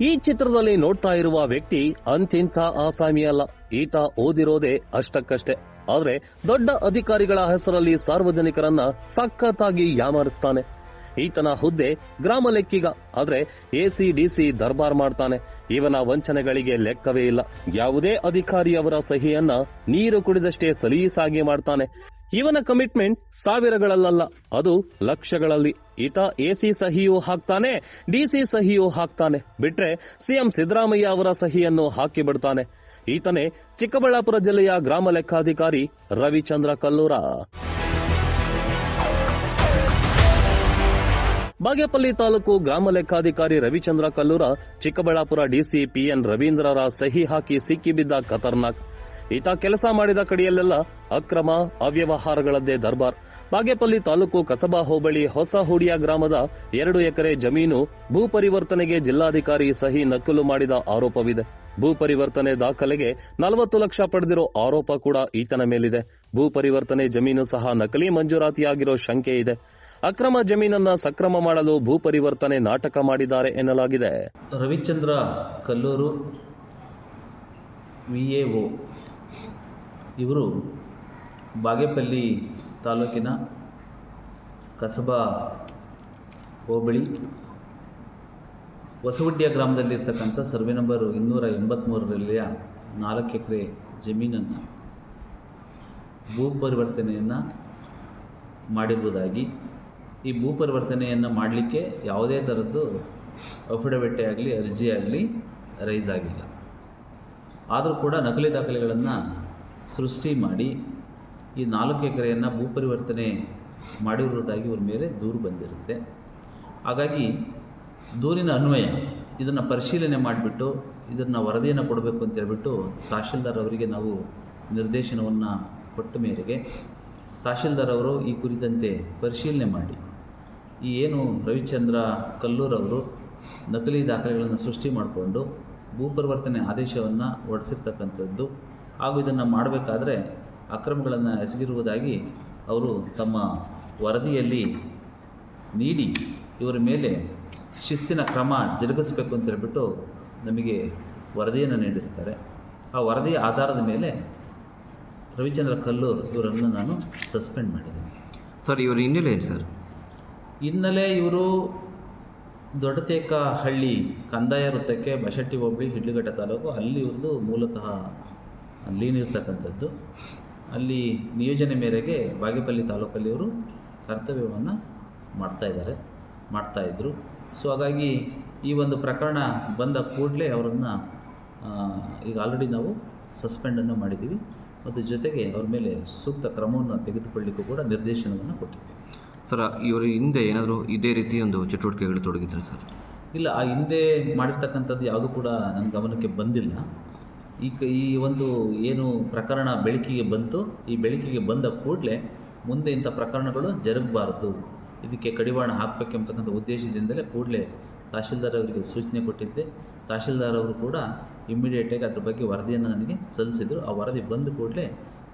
ಈ ಚಿತ್ರದಲ್ಲಿ ನೋಡ್ತಾ ಇರುವ ವ್ಯಕ್ತಿ ಅಂತಿಂಥ ಆಸಾಮಿ ಅಲ್ಲ. ಈತ ಓದಿರೋದೇ ಅಷ್ಟಕ್ಕಷ್ಟೇ. ಆದ್ರೆ ದೊಡ್ಡ ಅಧಿಕಾರಿಗಳ ಹೆಸರಲ್ಲಿ ಸಾರ್ವಜನಿಕರನ್ನ ಸಖತ್ತಾಗಿ ಯಾಮಾರಿಸ್ತಾನೆ. ಈತನ ಹುದ್ದೆ ಗ್ರಾಮ ಲೆಕ್ಕಿಗ, ಆದ್ರೆ ಎಸಿ ಡಿಸಿ ದರ್ಬಾರ್ ಮಾಡ್ತಾನೆ. ಇವನ ವಂಚನೆಗಳಿಗೆ ಲೆಕ್ಕವೇ ಇಲ್ಲ. ಯಾವುದೇ ಅಧಿಕಾರಿಯವರ ಸಹಿಯನ್ನ ನೀರು ಕುಡಿದಷ್ಟೇ ಸಲೀಸಾಗಿ ಮಾಡ್ತಾನೆ. ಇವನ ಕಮಿಟ್ಮೆಂಟ್ ಸಾವಿರಗಳಲ್ಲ ಅದು ಲಕ್ಷಗಳಲ್ಲಿ. ಈತ ಎಸಿ ಸಹಿಯೂ ಹಾಕ್ತಾನೆ, ಡಿಸಿ ಸಹಿಯೂ ಹಾಕ್ತಾನೆ. ಬಿಟ್ರೆ ಸಿಎಂ ಸಿದ್ದರಾಮಯ್ಯ ಅವರ ಸಹಿಯನ್ನು ಹಾಕಿ ಬಿಡ್ತಾನೆ. ಈತನೇ ಚಿಕ್ಕಬಳ್ಳಾಪುರ ಜಿಲ್ಲೆಯ ಗ್ರಾಮ ಲೆಕ್ಕಾಧಿಕಾರಿ ರವಿಚಂದ್ರ ಕಲ್ಲೂರ. ಬಾಗೇಪಲ್ಲಿ ತಾಲೂಕು ಗ್ರಾಮ ಲೆಕ್ಕಾಧಿಕಾರಿ Ravichandra Kallur, Chikkaballapur DC P N ರವೀಂದ್ರರ ಸಹಿ ಹಾಕಿ ಸಿಕ್ಕಿಬಿದ್ದ ಖತರ್ನಾಕ್. ಈತ ಕೆಲಸ ಮಾಡಿದ ಕಡೆಯಲ್ಲೆಲ್ಲ ಅಕ್ರಮ ಅವ್ಯವಹಾರಗಳದ್ದೇ ದರ್ಬಾರ್. ಬಾಗೇಪಲ್ಲಿ ತಾಲೂಕು ಕಸಬಾ ಹೋಬಳಿ ಹೊಸ ಹೂಡಿಯ ಗ್ರಾಮದ ಎರಡು ಎಕರೆ ಜಮೀನು ಭೂ ಪರಿವರ್ತನೆಗೆ ಜಿಲ್ಲಾಧಿಕಾರಿ ಸಹಿ ನಕಲು ಮಾಡಿದ ಆರೋಪವಿದೆ. ಭೂ ಪರಿವರ್ತನೆ ದಾಖಲೆಗೆ ನಲವತ್ತು ಲಕ್ಷ ಪಡೆದಿರೋ ಆರೋಪ ಕೂಡ ಈತನ ಮೇಲಿದೆ. ಭೂ ಪರಿವರ್ತನೆ ಜಮೀನು ಸಹ ನಕಲಿ ಮಂಜೂರಾತಿಯಾಗಿರೋ ಶಂಕೆ ಇದೆ. ಅಕ್ರಮ ಜಮೀನನ್ನ ಸಕ್ರಮ ಮಾಡಲು ಭೂ ಪರಿವರ್ತನೆ ನಾಟಕ ಮಾಡಿದ್ದಾರೆ ಎನ್ನಲಾಗಿದೆ. Ravichandra Kallur V A O. ಇವರು ಬಾಗೇಪಲ್ಲಿ ತಾಲೂಕಿನ ಕಸಬಾ ಹೋಬಳಿ, ಹೊಸಗುಡ್ಡಿಯ ಗ್ರಾಮದಲ್ಲಿರ್ತಕ್ಕಂಥ ಸರ್ವೆ ನಂಬರ್ ಇನ್ನೂರ ಎಂಬತ್ತ್ಮೂರರಲ್ಲಿಯ ನಾಲ್ಕು ಎಕರೆ ಜಮೀನನ್ನು ಭೂ ಪರಿವರ್ತನೆಯನ್ನು ಮಾಡಿರುವುದಾಗಿ. ಈ ಭೂ ಪರಿವರ್ತನೆಯನ್ನು ಮಾಡಲಿಕ್ಕೆ ಯಾವುದೇ ಥರದ್ದು ಅಫಿಡವಿಟ್ಟೆ ಆಗಲಿ, ಅರ್ಜಿ ಆಗಲಿ ರೈಸ್ ಆಗಿಲ್ಲ. ಆದರೂ ಕೂಡ ನಕಲಿ ದಾಖಲೆಗಳನ್ನು ಸೃಷ್ಟಿ ಮಾಡಿ ಈ ನಾಲ್ಕು ಎಕರೆಯನ್ನು ಭೂ ಪರಿವರ್ತನೆ ಮಾಡಿರುವುದಾಗಿ ಇವ್ರ ಮೇಲೆ ದೂರು ಬಂದಿರುತ್ತೆ. ಹಾಗಾಗಿ ದೂರಿನ ಅನ್ವಯ, ಇದನ್ನು ಪರಿಶೀಲನೆ ಮಾಡಿಬಿಟ್ಟು, ಇದನ್ನು ವರದಿಯನ್ನು ಕೊಡಬೇಕು ಅಂತ ಹೇಳ್ಬಿಟ್ಟು ತಹಶೀಲ್ದಾರ್ ಅವರಿಗೆ ನಾವು ನಿರ್ದೇಶನವನ್ನು ಕೊಟ್ಟ ಮೇರೆಗೆ ತಹಶೀಲ್ದಾರ್ ಅವರು ಈ ಕುರಿತಂತೆ ಪರಿಶೀಲನೆ ಮಾಡಿ. ಈ ಏನು ರವಿಚಂದ್ರ ಕಲ್ಲೂರವರು ನಕಲಿ ದಾಖಲೆಗಳನ್ನು ಸೃಷ್ಟಿ ಮಾಡಿಕೊಂಡು ಭೂ ಪರಿವರ್ತನೆ ಆದೇಶವನ್ನು ಹೊರಡಿಸಿರ್ತಕ್ಕಂಥದ್ದು ಹಾಗೂ ಇದನ್ನು ಮಾಡಬೇಕಾದ್ರೆ ಅಕ್ರಮಗಳನ್ನು ಎಸಗಿರುವುದಾಗಿ ಅವರು ತಮ್ಮ ವರದಿಯಲ್ಲಿ ನೀಡಿ ಇವರ ಮೇಲೆ ಶಿಸ್ತಿನ ಕ್ರಮ ಜರುಗಿಸಬೇಕು ಅಂತ ಹೇಳ್ಬಿಟ್ಟು ನಮಗೆ ವರದಿಯನ್ನು ನೀಡಿರ್ತಾರೆ. ಆ ವರದಿಯ ಆಧಾರದ ಮೇಲೆ ರವಿಚಂದ್ರ ಕಲ್ಲೂರ್ ಇವರನ್ನು ನಾನು ಸಸ್ಪೆಂಡ್ ಮಾಡಿದ್ದೀನಿ ಸರ್ ಇವರು ಹಿನ್ನೆಲೆ ಏನು ಸರ್? ಹಿನ್ನೆಲೆ ಇವರು ದೊಡ್ಡತೇಕ ಹಳ್ಳಿ ಕಂದಾಯ ವೃತ್ತಕ್ಕೆ ಬಶೆಟ್ಟಿ ಹೋಬಳಿ ಹಿಡ್ಲಿಘಟ್ಟ ತಾಲೂಕು ಅಲ್ಲಿ ಇವ್ರದ್ದು ಮೂಲತಃ ಲೀನ್ ಇರ್ತಕ್ಕಂಥದ್ದು ಅಲ್ಲಿ ನಿಯೋಜನೆ ಮೇರೆಗೆ ಬಾಗೇಪಲ್ಲಿ ತಾಲೂಕಲ್ಲಿ ಅವರು ಕರ್ತವ್ಯವನ್ನು ಮಾಡ್ತಾಯಿದ್ದಾರೆ ಮಾಡ್ತಾಯಿದ್ರು ಸೊ ಹಾಗಾಗಿ ಈ ಒಂದು ಪ್ರಕರಣ ಬಂದ ಕೂಡಲೇ ಅವರನ್ನು ಈಗ ಆಲ್ರೆಡಿ ನಾವು ಸಸ್ಪೆಂಡನ್ನು ಮಾಡಿದ್ದೀವಿ. ಮತ್ತು ಜೊತೆಗೆ ಅವ್ರ ಮೇಲೆ ಸೂಕ್ತ ಕ್ರಮವನ್ನು ತೆಗೆದುಕೊಳ್ಳಿಕ್ಕೂ ಕೂಡ ನಿರ್ದೇಶನವನ್ನು ಕೊಟ್ಟಿದ್ದೀವಿ. ಸರ್ ಇವರು ಹಿಂದೆ ಏನಾದರೂ ಇದೇ ರೀತಿ ಒಂದು ಚಟುವಟಿಕೆಗಳು ತೊಡಗಿದ್ರು ಸರ್? ಇಲ್ಲ ಆ ಹಿಂದೆ ಮಾಡಿರ್ತಕ್ಕಂಥದ್ದು ಯಾವುದೂ ಕೂಡ ನನ್ನ ಗಮನಕ್ಕೆ ಬಂದಿಲ್ಲ. ಈ ಕ ಈ ಒಂದು ಏನು ಪ್ರಕರಣ ಬೆಳಕಿಗೆ ಬಂತು ಈ ಬೆಳಕಿಗೆ ಬಂದ ಕೂಡಲೇ ಮುಂದೆ ಇಂಥ ಪ್ರಕರಣಗಳು ಜರುಗಬಾರ್ದು. ಇದಕ್ಕೆ ಕಡಿವಾಣ ಹಾಕಬೇಕೆಂಬತಕ್ಕಂಥ ಉದ್ದೇಶದಿಂದಲೇ ಕೂಡಲೇ ತಹಶೀಲ್ದಾರ್ ಅವರಿಗೆ ಸೂಚನೆ ಕೊಟ್ಟಿದ್ದೆ. ತಹಶೀಲ್ದಾರ್ ಅವರು ಕೂಡ ಇಮ್ಮಿಡಿಯೇಟಾಗಿ ಅದ್ರ ಬಗ್ಗೆ ವರದಿಯನ್ನು ನನಗೆ ಸಲ್ಲಿಸಿದರು. ಆ ವರದಿ ಬಂದ ಕೂಡಲೇ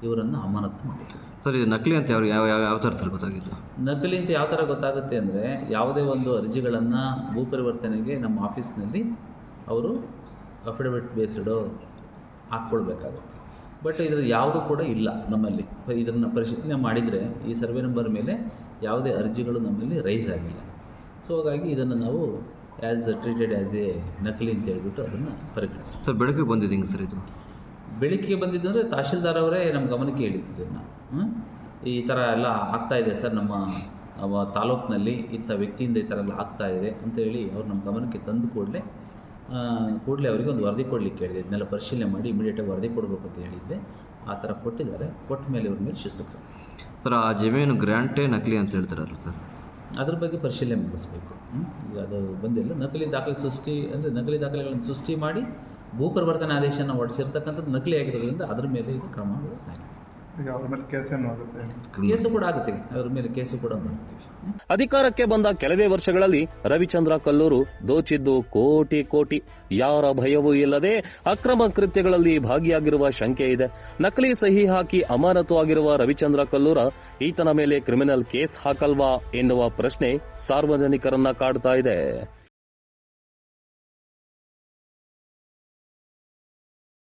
ಇವರನ್ನು ಅಮಾನತು ಮಾಡಿದರು. ಸರ್ ಇದು ನಕಲಿ ಅಂತ ಯಾವ ಯಾವ ಯಾವ ಥರ ಸರ್ ಗೊತ್ತಾಗಿದ್ದು? ನಕಲಿ ಅಂತ ಯಾವ ಥರ ಗೊತ್ತಾಗುತ್ತೆ ಅಂದರೆ ಯಾವುದೇ ಒಂದು ಅರ್ಜಿಗಳನ್ನು ಭೂ ಪರಿವರ್ತನೆಗೆ ನಮ್ಮ ಆಫೀಸ್ನಲ್ಲಿ ಅವರು ಅಫಿಡವಿಟ್ ಬೇಸ್ಡು ಹಾಕ್ಕೊಳ್ಬೇಕಾಗುತ್ತೆ. ಬಟ್ ಇದರಲ್ಲಿ ಯಾವುದು ಕೂಡ ಇಲ್ಲ ನಮ್ಮಲ್ಲಿ. ಇದನ್ನು ಪರಿಶೀಲನೆ ಮಾಡಿದರೆ ಈ ಸರ್ವೆ ನಂಬರ್ ಮೇಲೆ ಯಾವುದೇ ಅರ್ಜಿಗಳು ನಮ್ಮಲ್ಲಿ ರೈಸ್ ಆಗಿಲ್ಲ. ಸೊ ಹಾಗಾಗಿ ಇದನ್ನು ನಾವು ಆ್ಯಸ್ ಟ್ರೀಟೆಡ್ ಆ್ಯಸ್ ಎ ನಕಲಿ ಅಂತ ಹೇಳ್ಬಿಟ್ಟು ಅದನ್ನು ಪರಿಗಣಿಸ್ತೀವಿ. ಸರ್ ಬೆಳಕಿಗೆ ಬಂದಿದ್ದು ಹಿಂಗೆ ಸರ್ ಇದು? ಬೆಳಕಿಗೆ ಬಂದಿದ್ದು ಅಂದರೆ ತಹಶೀಲ್ದಾರ್ ಅವರೇ ನಮ್ಮ ಗಮನಕ್ಕೆ ಹೇಳಿದ್ದನ್ನು ಈ ಥರ ಎಲ್ಲ ಆಗ್ತಾ ಇದೆ ಸರ್ ನಮ್ಮ ತಾಲೂಕಿನಲ್ಲಿ ಇಂಥ ವ್ಯಕ್ತಿಯಿಂದ ಈ ಥರ ಎಲ್ಲ ಆಗ್ತಾ ಇದೆ ಅಂತೇಳಿ ಅವ್ರು ನಮ್ಮ ಗಮನಕ್ಕೆ ತಂದು ಕೂಡಲೇ ಕೂಡಲೇ ಅವರಿಗೆ ಒಂದು ವರದಿ ಕೊಡಲಿಕ್ಕೆ ಹೇಳಿದೆ. ಇದನ್ನೆಲ್ಲ ಪರಿಶೀಲನೆ ಮಾಡಿ ಇಮಿಡಿಯೇಟಾಗಿ ವರದಿ ಕೊಡಬೇಕು ಅಂತ ಹೇಳಿದ್ದೆ. ಆ ಥರ ಕೊಟ್ಟಿದ್ದಾರೆ. ಕೊಟ್ಟ ಮೇಲೆ ಇವ್ರ ಮೇಲೆ ಶಿಸ್ತು ಕ್ರಮ. ಸರ್ ಆ ಜಮೀನು ಗ್ರ್ಯಾಂಟೇ ನಕಲಿ ಅಂತ ಹೇಳ್ತಾರಲ್ಲ ಸರ್? ಅದ್ರ ಬಗ್ಗೆ ಪರಿಶೀಲನೆ ಮಾಡಿಸ್ಬೇಕು? ಈಗ ಅದು ಬಂದಿಲ್ಲ. ನಕಲಿ ದಾಖಲೆ ಸೃಷ್ಟಿ ಅಂದರೆ ನಕಲಿ ದಾಖಲೆಗಳನ್ನು ಸೃಷ್ಟಿ ಮಾಡಿ ಭೂ ಪರಿವರ್ತನೆ ಆದೇಶನ ಹೊಡೆಸಿರ್ತಕ್ಕಂಥದ್ದು ನಕಲಿ ಆಗಿರೋದ್ರಿಂದ ಅದ್ರ ಮೇಲೆ ಇದು ಕ್ರಮ ಆಗುತ್ತೆ ಈಗ ಅವ್ರ ಮೇಲೆ ಕೇಸ್ ಆಗುತ್ತೆ? ಕೇಸು ಕೂಡ ಆಗುತ್ತೆ. ಅವ್ರ ಮೇಲೆ ಕೇಸು ಕೂಡ ಮಾಡ್ತೀವಿ. ಅಧಿಕಾರಕ್ಕೆ ಬಂದ ಕೆಲವೇ ವರ್ಷಗಳಲ್ಲಿ ರವಿಚಂದ್ರ ಕಲ್ಲೂರು ದೋಚಿದ್ದು ಕೋಟಿ ಕೋಟಿ. ಯಾರ ಭಯವೂ ಇಲ್ಲದೆ ಅಕ್ರಮ ಕೃತ್ಯಗಳಲ್ಲಿ ಭಾಗಿಯಾಗಿರುವ ಶಂಕೆ ಇದೆ. ನಕಲಿ ಸಹಿ ಹಾಕಿ ಅಮಾನತು ಆಗಿರುವ ರವಿಚಂದ್ರ ಕಲ್ಲೂರ ಈತನ ಮೇಲೆ ಕ್ರಿಮಿನಲ್ ಕೇಸ್ ಹಾಕಲ್ವಾ ಎನ್ನುವ ಪ್ರಶ್ನೆ ಸಾರ್ವಜನಿಕರನ್ನ ಕಾಡ್ತಾ ಇದೆ.